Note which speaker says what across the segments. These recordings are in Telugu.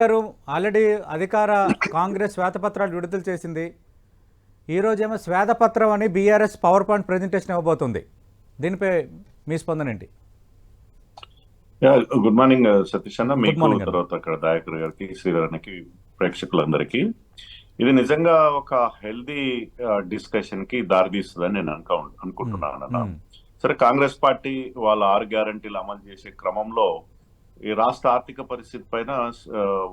Speaker 1: గారు ఆల్రెడీ అధికార కాంగ్రెస్ శ్వేతపత్రాలు విడుదల చేసింది. ఈరోజేమో శ్వేతపత్రం అని బీఆర్ఎస్ పవర్ పాయింట్ ప్రజెంటేషన్ ఇవ్వబోతుంది. దీనిపై మీ స్పందన ఏంటి?
Speaker 2: గుడ్ మార్నింగ్ సతీష్ అన్న. మీకు. తర్వాత అక్కడ దయాకర్ గారికి శ్రీధరన్కి ప్రేక్షకులందరికీ. ఇది నిజంగా ఒక హెల్దీ డిస్కషన్కి దారితీస్తుందని నేను అనుకో అనుకుంటున్నాను అన్న. సరే కాంగ్రెస్ పార్టీ వాళ్ళ ఆరు గ్యారంటీలు అమలు చేసే క్రమంలో ఈ రాష్ట్ర ఆర్థిక పరిస్థితి పైన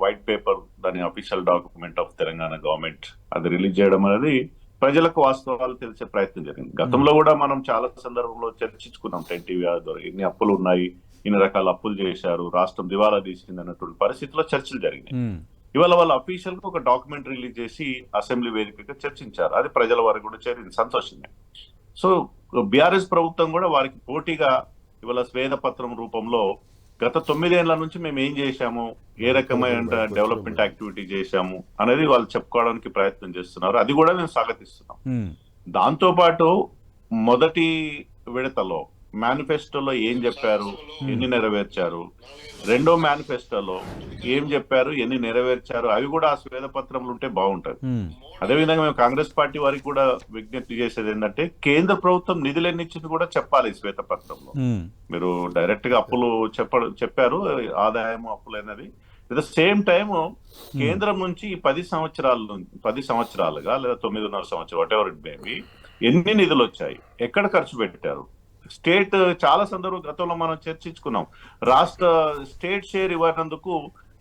Speaker 2: వైట్ పేపర్ దాని official document of Telangana government అది రిలీజ్ చేయడం అనేది ప్రజలకు వాస్తవాలు తెలిసే ప్రయత్నం జరిగింది. గతంలో కూడా మనం చాలా సందర్భంలో చర్చించుకున్నాం. టెన్ టీవీ ద్వారా ఇన్ని అప్పులు ఉన్నాయి ఇన్ని రకాల అప్పులు చేశారు రాష్ట్రం దివాలా తీసింది అన్నటువంటి పరిస్థితిలో చర్చలు జరిగినాయి.
Speaker 1: మ్మ్.
Speaker 2: ఇవాళ వాళ్ళు అఫీషియల్గా ఒక డాక్యుమెంట్ రిలీజ్ చేసి అసెంబ్లీ వేదికగా చర్చించారు. అది ప్రజల వారికి కూడా చేరింది సంతోషమే సో బీఆర్ఎస్ ప్రభుత్వం కూడా వారికి పోటీగా ఇవాళ స్వేదపత్రం రూపంలో గత తొమ్మిదేళ్ళ నుంచి మేము ఏం చేశాము? ఏ రకమైన డెవలప్మెంట్ యాక్టివిటీ చేశాము అనేది వాళ్ళు చెప్పుకోవడానికి ప్రయత్నం చేస్తున్నారు. అది కూడా మేము స్వాగతిస్తున్నాం.
Speaker 1: మ్మ్.
Speaker 2: దాంతో పాటు మొదటి విడతలో మేనిఫెస్టోలో ఏం చెప్పారు? ఎన్ని నెరవేర్చారు? రెండో మేనిఫెస్టోలో ఏం చెప్పారు? ఎన్ని నెరవేర్చారు? అవి కూడా ఆ స్వేదపత్రంలో ఉంటే బాగుంటది.
Speaker 1: మ్మ్.
Speaker 2: అదేవిధంగా మేము కాంగ్రెస్ పార్టీ వారికి కూడా విజ్ఞప్తి చేసేది ఏంటంటే కేంద్ర ప్రభుత్వం నిధులు ఎన్ని ఇచ్చింది కూడా చెప్పాలి శ్వేతపత్రంలో
Speaker 1: మ్మ్.
Speaker 2: మీరు డైరెక్ట్గా అప్పులు చెప్ప చెప్పారు ఆదాయం అప్పులు అనేది అట్ ద సేమ్ టైం కేంద్రం నుంచి ఈ పది సంవత్సరాల నుంచి పది సంవత్సరాలుగా లేదా తొమ్మిదిన్నర సంవత్సరం వాట్ ఎవర్ ఇట్ మేబీ ఎన్ని నిధులు వచ్చాయి ఎక్కడ ఖర్చు పెట్టారు? స్టేట్ చాలా సందర్భం గతంలో మనం చర్చించుకున్నాం. రాష్ట్ర స్టేట్ షేర్ ఇవ్వనందుకు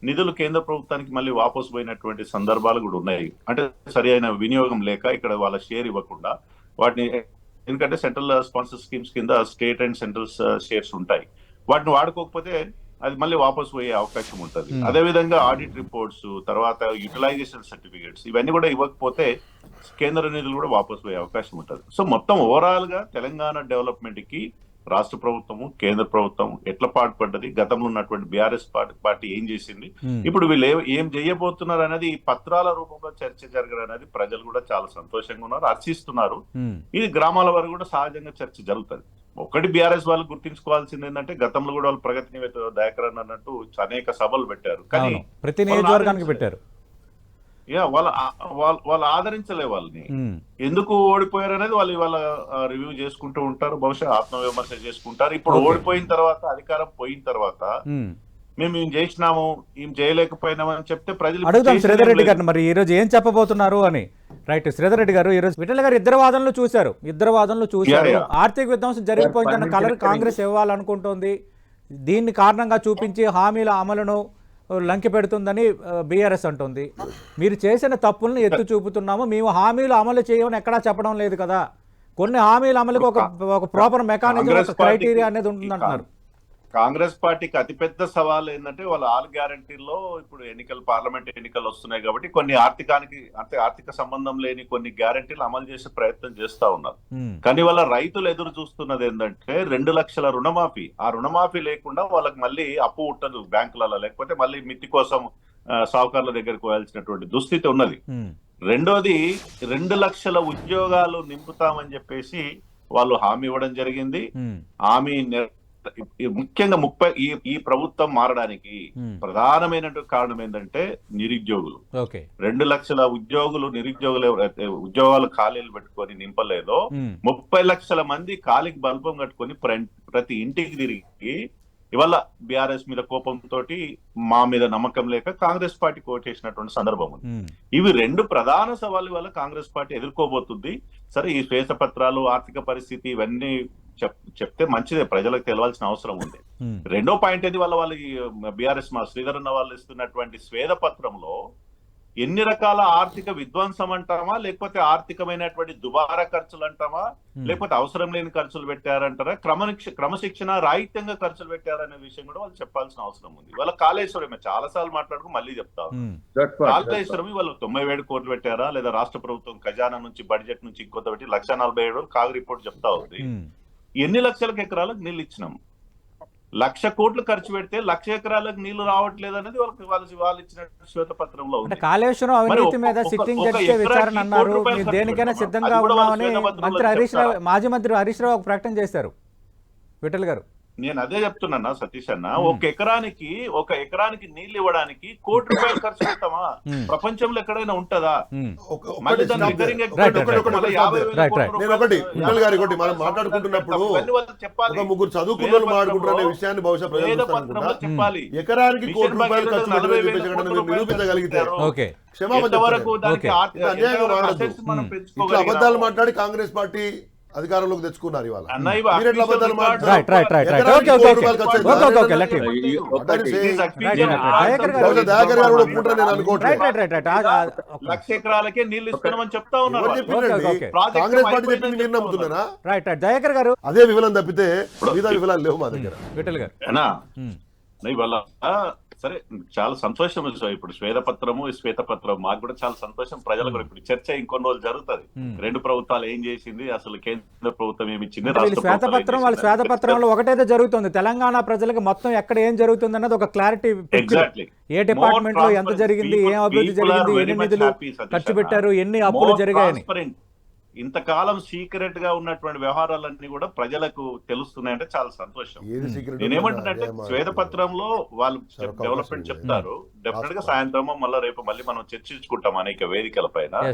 Speaker 2: నిధులు కేంద్ర ప్రభుత్వానికి మళ్ళీ వాపసు పోయినటువంటి సందర్భాలు కూడా ఉన్నాయి. అంటే సరి అయిన వినియోగం లేక ఇక్కడ వాళ్ళ షేర్ ఇవ్వకుండా వాటిని ఎందుకంటే సెంట్రల్ స్పాన్సర్ స్కీమ్స్ కింద స్టేట్ అండ్ సెంట్రల్ షేర్స్ ఉంటాయి. వాటిని వాడుకోకపోతే అది మళ్ళీ వాపసు పోయే అవకాశం ఉంటుంది
Speaker 1: Hmm.
Speaker 2: అదే విధంగా ఆడిట్ రిపోర్ట్స్ తర్వాత యూటిలైజేషన్ సర్టిఫికేట్స్ ఇవన్నీ కూడా ఇవ్వకపోతే కేంద్ర నిధులు కూడా వాపసు పోయే అవకాశం ఉంటుంది సో మొత్తం ఓవరాల్గా తెలంగాణ డెవలప్మెంట్కి రాష్ట్ర ప్రభుత్వము కేంద్ర ప్రభుత్వం ఎట్లా పాటుపడ్డది గతంలో ఉన్నటువంటి బీఆర్ఎస్ పార్టీ ఏం చేసింది. ఇప్పుడు వీళ్ళు ఏ- చేయబోతున్నారు అనేది ఈ పత్రాల రూపంలో చర్చ జరగడం అనేది ప్రజలు కూడా చాలా సంతోషంగా ఉన్నారు హర్షిస్తున్నారు
Speaker 1: మ్మ్.
Speaker 2: ఇది గ్రామాల వరకు కూడా సహజంగా చర్చ జరుగుతుంది ఒకటి బీఆర్ఎస్ వాళ్ళు గుర్తించుకోవాల్సింది ఏంటంటే గతంలో కూడా వాళ్ళు ప్రగతి నివేదిక దయాకరన్ అన్నట్టు అనేక సభలు పెట్టారు. కానీ
Speaker 1: ప్రతి నియోజకవర్గానికి పెట్టారు.
Speaker 2: యా వాళ్ళ వాళ్ళ- ఆదరించలే వాళ్ళని. ఎందుకు ఓడిపోయారు అనేది వాళ్ళు ఇవాళ రివ్యూ చేసుకుంటూ ఉంటారు. బహుశా ఆత్మవిమర్శ చేసుకుంటారు. ఇప్పుడు. ఓడిపోయిన తర్వాత అధికారం పోయిన తర్వాత
Speaker 1: మ్మ్.
Speaker 2: ఏం చేసినాము ఏం చేయలేకపోయినామని చెప్తే ప్రజలు చేసేదేం
Speaker 1: శ్రీధర్ రెడ్డి. గారిని మరి ఈరోజు ఏం చెప్పబోతున్నారు అని. రైట్ శ్రీధర్ రెడ్డి గారు ఈరోజు విఠల గారు ఇద్దరు వాదనలు చూశారు. ఇద్దరు వాదనలు చూశారు. ఆర్థిక విధ్వంసం జరిగిపోయిందన్న కలర్ కాంగ్రెస్ ఇవ్వాలనుకుంటోంది. దీన్ని కారణంగా చూపించి హామీల అమలును లంకి పెడుతుందని బీఆర్ఎస్ అంటుంది. మీరు చేసిన తప్పులను ఎత్తు చూపుతున్నాము. మేము హామీలు అమలు చేయమని ఎక్కడా చెప్పడం లేదు కదా. కొన్ని హామీల అమలుకు ఒక ఒక ప్రాపర్ మెకానిజం క్రైటీరియా అనేది ఉంటుంది అంటున్నారు
Speaker 2: కాంగ్రెస్ పార్టీకి అతిపెద్ద సవాల్ ఏంటంటే వాళ్ళ ఆల్ గ్యారంటీల్లో ఇప్పుడు ఎన్నికలు పార్లమెంట్ ఎన్నికలు వస్తున్నాయి కాబట్టి కొన్ని ఆర్థికానికి అంటే ఆర్థిక సంబంధం లేని కొన్ని గ్యారంటీలు అమలు చేసే ప్రయత్నం చేస్తా ఉన్నారు. కానీ వాళ్ళ రైతులు ఎదురు చూస్తున్నది ఏంటంటే రెండు లక్షల రుణమాఫీ ఆ రుణమాఫీ లేకుండా వాళ్ళకి మళ్ళీ అప్పు ఉట్టదు బ్యాంకులలో లేకపోతే మళ్ళీ మిత్తి కోసం ఆ, సావుకారుల దగ్గరికి పోయాల్సినటువంటి దుస్థితి ఉన్నది. రెండోది రెండు లక్షల ఉద్యోగాలు నింపుతామని చెప్పేసి వాళ్ళు హామీ ఇవ్వడం జరిగింది. హామీ ముఖ్యంగా ముప్పై ఈ ఈ ప్రభుత్వం మారడానికి
Speaker 1: మ్మ్.
Speaker 2: ప్రధానమైనటువంటి కారణం ఏంటంటే నిరుద్యోగులు రెండు లక్షల ఉద్యోగులు నిరుద్యోగులు ఉద్యోగాలు ఖాళీలు పెట్టుకొని నింపలేదో
Speaker 1: మ్మ్.
Speaker 2: ముప్పై లక్షల మంది కాలికి బల్బం కట్టుకొని ప్ర- ప్రతి ఇంటికి తిరిగి ఇవాళ బీఆర్ఎస్ మీద కోపంతో మా మీద నమ్మకం లేక కాంగ్రెస్ పార్టీ కోటేసినటువంటి సందర్భం ఉంది
Speaker 1: మ్మ్.
Speaker 2: ఇవి రెండు ప్రధాన సవాళ్ళు వల్ల కాంగ్రెస్ పార్టీ ఎదుర్కోబోతుంది సరే ఈ శ్వేతపత్రాలు ఆర్థిక పరిస్థితి ఇవన్నీ చెప్తే మంచిదే ప్రజలకు తెలవాల్సిన అవసరం ఉంది. రెండో పాయింట్ ఏది? వాళ్ళ వాళ్ళు బీఆర్ఎస్ మా శ్రీధర్ అన్న వాళ్ళు ఇస్తున్నటువంటి స్వేదపత్రంలో ఎన్ని రకాల ఆర్థిక విధ్వంసం అంటామా? లేకపోతే ఆర్థికమైనటువంటి దుబారా ఖర్చులు అంటామా. లేకపోతే అవసరం లేని ఖర్చులు పెట్టారంటారా? క్రమనిక్ష క్రమశిక్షణ రాహిత్యంగా ఖర్చులు పెట్టారనే విషయం కూడా వాళ్ళు చెప్పాల్సిన అవసరం ఉంది. వాళ్ళ కాళేశ్వరమే చాలా సార్లు మాట్లాడుకు మళ్ళీ చెప్తా. కాళేశ్వరం వాళ్ళు తొంభై ఏడు కోట్లు పెట్టారా? లేదా రాష్ట్ర ప్రభుత్వం ఖజానా నుంచి బడ్జెట్ నుంచి ఇంకొంత పెట్టి లక్ష నలభై ఏడు కాగు రిపోర్ట్ చెప్తా ఉంది. ఎన్ని లక్షలకు ఎకరాలకు నీళ్ళు ఇచ్చినాం? లక్ష కోట్లు ఖర్చు పెడితే లక్ష ఎకరాలకు నీళ్ళు రావట్లేదు అనేది వాళ్ళకి వాళ్ళు వాళ్ళు ఇచ్చిన శ్వేతపత్రంలో
Speaker 1: అంటే
Speaker 2: ఉంది.
Speaker 1: కాళేశ్వరం అవినీతి మీద సిట్టింగ్
Speaker 2: ఎకరాకి
Speaker 1: విచారణ అన్నారు. దేనికైనా? సిద్ధంగా ఉన్నామని మంత్రి హరీష్ రావు? మాజీ మంత్రి హరీష్ రావు ఒక ప్రకటన చేశారు. విఠల్ గారు.
Speaker 2: నేను అదే చెప్తున్నా సతీష్ అన్న ఒక ఎకరానికి ఒక ఎకరానికి నీళ్ళు ఇవ్వడానికి కోటి రూపాయలు ఖర్చు పెడతామా. ప్రపంచంలో ఎక్కడైనా ఉంటదా.
Speaker 3: నేను ఒకటి,
Speaker 2: రూపాయలు
Speaker 3: విఠల్ గారు ఒకటి మనం
Speaker 2: సంవత్సరానికి
Speaker 3: మాట్లాడుకుంటున్నప్పుడు ఒక ముగ్గురు చదువుకున్న వాళ్ళు మాట్లాడుకుంటున్న విషయాన్ని బహుశా
Speaker 2: చెప్పాలి.
Speaker 3: ఎకరానికి కోటి రూపాయలు ఖర్చు నిరూపించగలిగితే? క్షమాపణ? అబద్ధాలు మాట్లాడి కాంగ్రెస్ పార్టీ అధికారంలోకి తెచ్చుకున్నారు ఇవాళ.
Speaker 2: లక్ష ఎకరాలకే నీళ్ళు ఇస్తున్నామని చెప్తా ఉన్నారు
Speaker 3: కాంగ్రెస్ పార్టీ
Speaker 2: అయిపోయిందని
Speaker 3: చెప్పింది మీరు
Speaker 2: చెప్తా
Speaker 3: నమ్ముతున్నారా?
Speaker 1: రైట్ రైట్ దయాకర్ గారు?
Speaker 3: అదే వివలం తప్పితే మిగతా వివరాలు లేవు మా దగ్గర.
Speaker 1: విఠల్ గారు.
Speaker 2: ఇవాళ సరే చాలా సంతోషం. ఇప్పుడు శ్వేతపత్రము శ్వేతపత్రం మాకు కూడా చాలా సంతోషం ప్రజలకు కూడా ఇప్పుడు చర్చ ఇంకొన్ని రోజులు జరుగుతుంది
Speaker 1: Hmm.
Speaker 2: రెండు ప్రభుత్వాలు ఏం చేసింది అసలు కేంద్ర ప్రభుత్వం ఏమి ఇచ్చింది
Speaker 1: శ్వేతపత్రం వాళ్ళ శ్వేతపత్రంలో ఒకటైతే జరుగుతుంది తెలంగాణ ప్రజలకు మొత్తం ఎక్కడ ఏం జరుగుతుంది అన్నది ఒక క్లారిటీ
Speaker 2: Exactly.
Speaker 1: ఏ డిపార్ట్మెంట్లో ఎంత జరిగింది ఏం. అభివృద్ధి జరిగింది ఎన్ని నిధులు ఖర్చు. పెట్టారు ఎన్ని అప్పులు జరిగాయని.
Speaker 2: ఇంతకాలం సీక్రెట్గా ఉన్నటువంటి వ్యవహారాలన్నీ కూడా ప్రజలకు తెలుస్తున్నాయంటే చాలా సంతోషం.
Speaker 3: ఏది సీక్రెట్
Speaker 2: నేనేమంటున్నానంటే శ్వేతపత్రంలో వాళ్ళు డెవలప్మెంట్ చెప్తారు.
Speaker 3: డెఫినెట్గా.
Speaker 2: సాయంత్రం మళ్ళీ రేపు మళ్ళీ మనం చర్చించుకుంటాం అనేక వేదికల పైన.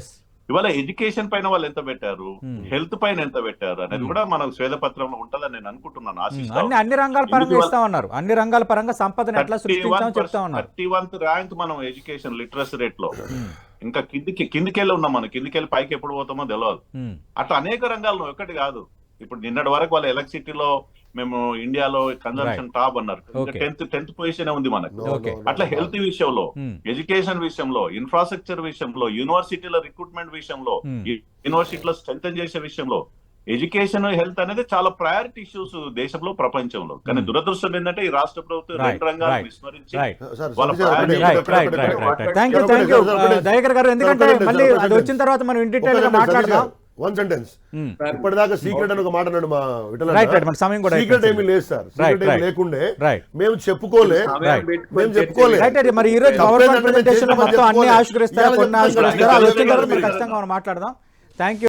Speaker 2: ఇవాళ ఎడ్యుకేషన్ పైన వాళ్ళు ఎంత పెట్టారు. హెల్త్ పైన ఎంత పెట్టారు? అనేది కూడా మనకు శ్వేతపత్రంలో ఉంటుందని నేను అనుకుంటున్నాను
Speaker 1: Hmm. అన్ని అన్ని రంగాల పరంగా ఉన్నారు. అన్ని రంగాల పరంగా సంపదను ఎట్లా సృష్టించామో చెప్తా ఉన్నారు.
Speaker 2: థర్టీ వన్త్ ర్యాంక్ మనం ఎడ్యుకేషన్ లిటరసీ
Speaker 1: రేట్లో.
Speaker 2: ఇంకా కిందికి కిందికెళ్ళి ఉన్నాం మనం కిందికెళ్ళి పైకి ఎప్పుడు పోతామో తెలియదు. అట్లా అనేక రంగాల్లో ఒకటి కాదు ఇప్పుడు నిన్నటి వరకు వాళ్ళ ఎలక్ట్రిసిటీలో మేము ఇండియాలో కన్జంప్షన్ టాప్ అన్నారు. టెన్త్ టెన్త్ పొజిషన్ ఉంది మనకు అట్లా. హెల్త్ విషయంలో. ఎడ్యుకేషన్ విషయంలో ఇన్ఫ్రాస్ట్రక్చర్ విషయంలో యూనివర్సిటీల రిక్రూట్మెంట్ విషయంలో. యూనివర్సిటీలో స్ట్రెంగ్ చేసే విషయంలో ఎడ్యుకేషన్ హెల్త్ అనేది చాలా ప్రయారిటీ ఇష్యూస్ దేశంలో ప్రపంచంలో. కానీ
Speaker 1: Hmm.
Speaker 2: దురదృష్టం ఏంటంటే ఈ రాష్ట్ర ప్రభుత్వం రెండు రంగాలు విస్మరించి
Speaker 3: గారు,
Speaker 1: దయాకర్ ఎందుకంటే మళ్ళీ అది వచ్చిన తర్వాత మనం ఇన్ డీటెయిల్గా మాట్లాడదాం.
Speaker 3: One sentence
Speaker 1: Hmm.
Speaker 3: ఇప్పటిదాకా సీక్రెట్ అని ఒక మాట అన్నాడు మా విఠల
Speaker 1: రైట్ రైట్ మన సమయం కూడా
Speaker 3: సీక్రెట్ ఏమీ లేదు సార్. సీక్రెట్ ఏమీ. లేకుండే మేము చెప్పుకోలే. మేము చెప్పుకోలే.
Speaker 1: మరి ఈ రోజు పవర్ ప్రెజెంటేషన్ మొత్తం అన్ని. ఆవిష్కరిస్తారా
Speaker 3: ఇవాళ
Speaker 1: కొన్ని
Speaker 3: చెప్తాను
Speaker 1: ఆవిష్కరిస్తారా? అది వచ్చిన తర్వాత
Speaker 2: కదా.
Speaker 1: మరి ఖచ్చితంగా మనం మాట్లాడదాం. Thank you